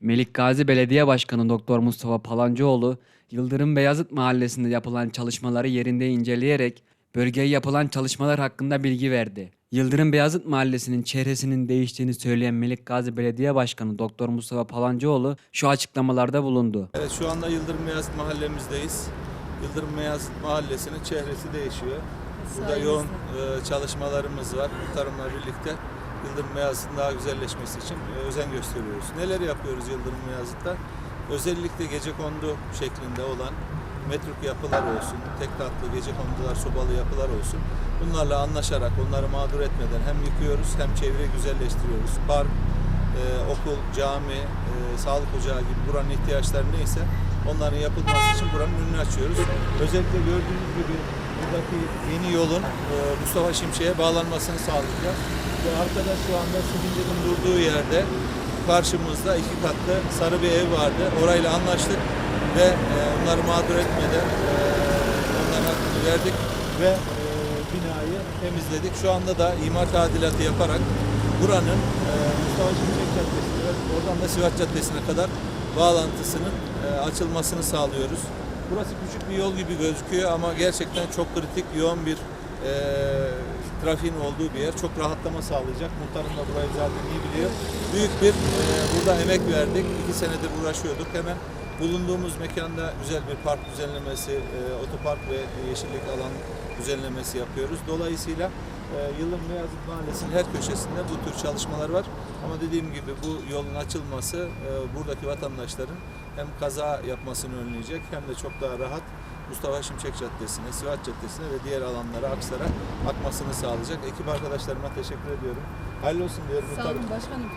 Melik Gazi Belediye Başkanı Doktor Mustafa Palancıoğlu, Yıldırım Beyazıt Mahallesi'nde yapılan çalışmaları yerinde inceleyerek bölgeye yapılan çalışmalar hakkında bilgi verdi. Yıldırım Beyazıt Mahallesi'nin çehresinin değiştiğini söyleyen Melik Gazi Belediye Başkanı Doktor Mustafa Palancıoğlu şu açıklamalarda bulundu. Evet şu anda Yıldırım Beyazıt mahallemizdeyiz. Yıldırım Beyazıt mahallesinin çehresi değişiyor. Burada yoğun e, çalışmalarımız var. Muhtarımla birlikte Yıldırım Beyazıt'ın daha güzelleşmesi için e, özen gösteriyoruz. Neler yapıyoruz Yıldırım Beyazıt'ta? Özellikle gece kondu şeklinde olan metruk yapılar olsun, tek katlı gece kondular, sobalı yapılar olsun. Bunlarla anlaşarak onları mağdur etmeden hem yıkıyoruz hem çevreyi güzelleştiriyoruz. Park, e, okul, cami, e, sağlık ocağı gibi buranın ihtiyaçları neyse onların yapılması için buranın önünü açıyoruz. Özellikle gördüğünüz gibi buradaki yeni yolun e, Mustafa Şimşek'e bağlanmasını sağlayacağız. Ve arkada şu anda Silindir'in durduğu yerde karşımızda iki katlı sarı bir ev vardı. Orayla anlaştık ve e, onları mağdur etmeden e, onların hakkını verdik ve e, binayı temizledik. Şu anda da imar tadilatı yaparak buranın e, Mustafa Şimşek Caddesi'ne ve oradan da Sivas Caddesi'ne kadar bağlantısının e, açılmasını sağlıyoruz. Burası küçük bir yol gibi gözüküyor ama gerçekten çok kritik, yoğun bir e, trafiğin olduğu bir yer. Çok rahatlama sağlayacak. Muhtarım da burayı zaten iyi biliyor. Büyük bir e, burada emek verdik. İki senedir uğraşıyorduk. Hemen bulunduğumuz mekanda güzel bir park düzenlemesi, e, otopark ve yeşillik alan düzenlemesi yapıyoruz. Dolayısıyla e, Yıldırım Beyazıt Mahallesi'nin her köşesinde bu tür çalışmalar var. Ama dediğim gibi bu yolun açılması e, buradaki vatandaşların hem kaza yapmasını önleyecek hem de çok daha rahat Mustafa Şimşek Caddesi'ne, Sivas Caddesi'ne ve diğer alanlara Aksar'a akmasını sağlayacak. Ekip arkadaşlarıma teşekkür ediyorum. Hayırlı olsun diyorum. Sağ olun başkanım.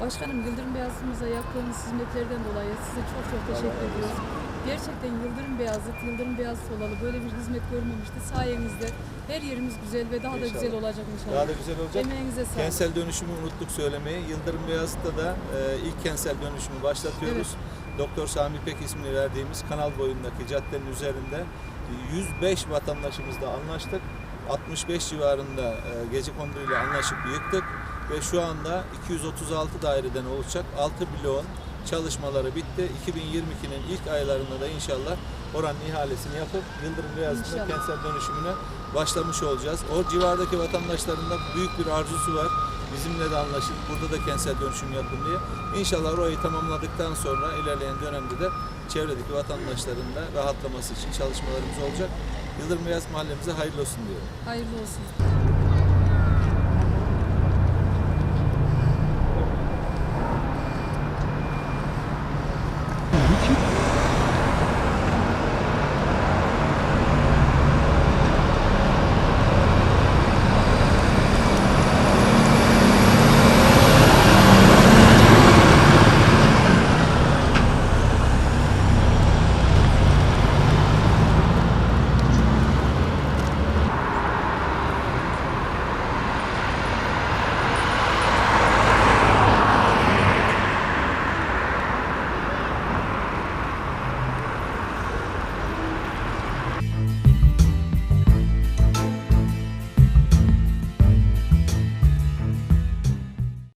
Başkanım Yıldırım Beyazıt'ımıza yaptığınız hizmetlerden dolayı size çok çok teşekkür ediyoruz. Gerçekten Yıldırım Beyazıt, Yıldırım Beyazıt olalı böyle bir hizmet görmemişti. Sayenizde her yerimiz güzel ve daha da İnşallah. güzel olacak inşallah. Daha da güzel olacak. Emeğinize sağlık. Kentsel dönüşümü unuttuk söylemeyi. Yıldırım Beyazıt'ta da e, ilk kentsel dönüşümü başlatıyoruz. Doktor Sami Pek ismini verdiğimiz kanal boyundaki caddenin üzerinde 105 vatandaşımızla anlaştık. 65 civarında e, gece konduyla anlaşıp yıktık ve şu anda 236 daireden olacak 6 bloğun çalışmaları bitti. 2022'nin ilk aylarında da inşallah oranın ihalesini yapıp Yıldırım Beyazıt'ın kentsel dönüşümüne başlamış olacağız. O civardaki vatandaşların da büyük bir arzusu var. Bizimle de anlaşıp burada da kentsel dönüşüm yapın diye. İnşallah orayı tamamladıktan sonra ilerleyen dönemde de çevredeki vatandaşların da rahatlaması için çalışmalarımız olacak. Yıldırım Beyaz mahallemize hayırlı olsun diyorum. Hayırlı olsun.